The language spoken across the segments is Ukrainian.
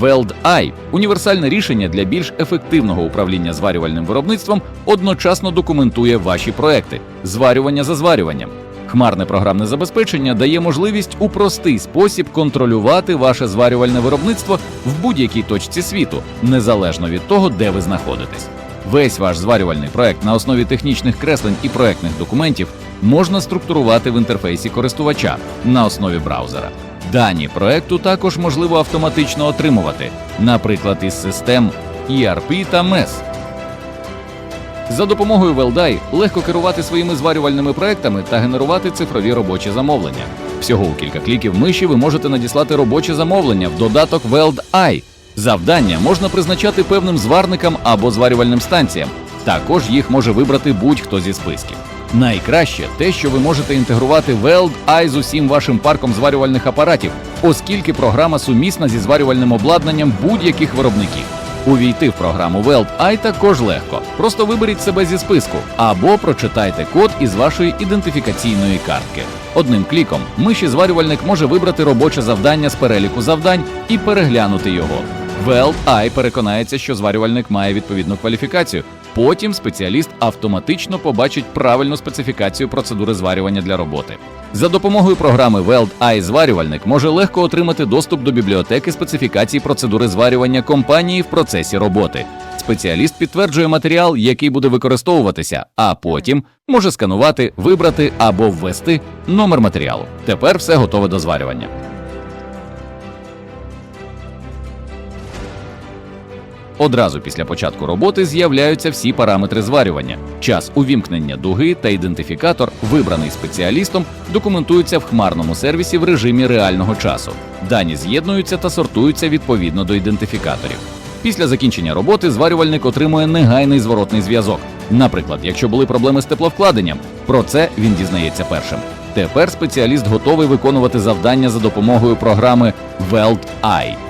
WeldEye – універсальне рішення для більш ефективного управління зварювальним виробництвом одночасно документує ваші проекти, зварювання за зварюванням. Хмарне програмне забезпечення дає можливість у простий спосіб контролювати ваше зварювальне виробництво в будь-якій точці світу, незалежно від того, де ви знаходитесь. Весь ваш зварювальний проект на основі технічних креслень і проектних документів можна структурувати в інтерфейсі користувача на основі браузера. Дані проекту також можливо автоматично отримувати, наприклад, із систем ERP та MES. За допомогою Велдай легко керувати своїми зварювальними проектами та генерувати цифрові робочі замовлення. Всього у кілька кліків миші ви можете надіслати робочі замовлення в додаток WeldEye. Завдання можна призначати певним зварникам або зварювальним станціям. Також їх може вибрати будь-хто зі списків. Найкраще те, що ви можете інтегрувати WeldEye з усім вашим парком зварювальних апаратів, оскільки програма сумісна зі зварювальним обладнанням будь-яких виробників. Увійти в програму WeldEye також легко. Просто виберіть себе зі списку або прочитайте код із вашої ідентифікаційної картки. Одним кліком миші зварювальник може вибрати робоче завдання з переліку завдань і переглянути його. WeldEye переконається, що зварювальник має відповідну кваліфікацію. Потім спеціаліст автоматично побачить правильну специфікацію процедури зварювання для роботи. За допомогою програми WeldEye зварювальник може легко отримати доступ до бібліотеки специфікацій процедури зварювання компанії в процесі роботи. Спеціаліст підтверджує матеріал, який буде використовуватися, а потім може сканувати, вибрати або ввести номер матеріалу. Тепер все готове до зварювання. Одразу після початку роботи з'являються всі параметри зварювання. Час увімкнення дуги та ідентифікатор, вибраний спеціалістом, документуються в хмарному сервісі в режимі реального часу. Дані з'єднуються та сортуються відповідно до ідентифікаторів. Після закінчення роботи зварювальник отримує негайний зворотний зв'язок. Наприклад, якщо були проблеми з тепловкладенням, про це він дізнається першим. Тепер спеціаліст готовий виконувати завдання за допомогою програми WeldEye.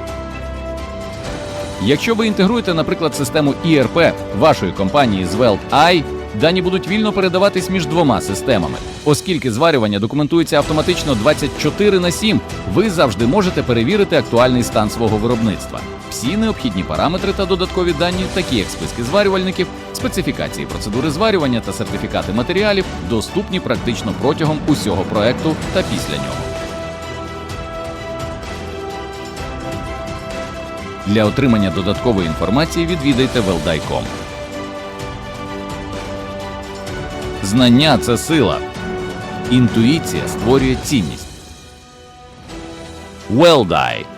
Якщо ви інтегруєте, наприклад, систему ERP вашої компанії з WeldEye, дані будуть вільно передаватись між двома системами. Оскільки зварювання документується автоматично 24 на 7, ви завжди можете перевірити актуальний стан свого виробництва. Всі необхідні параметри та додаткові дані, такі як списки зварювальників, специфікації процедури зварювання та сертифікати матеріалів, доступні практично протягом усього проекту та після нього. Для отримання додаткової інформації відвідайте Велдайком. Знання це сила. Інтуїція створює цінність. Welday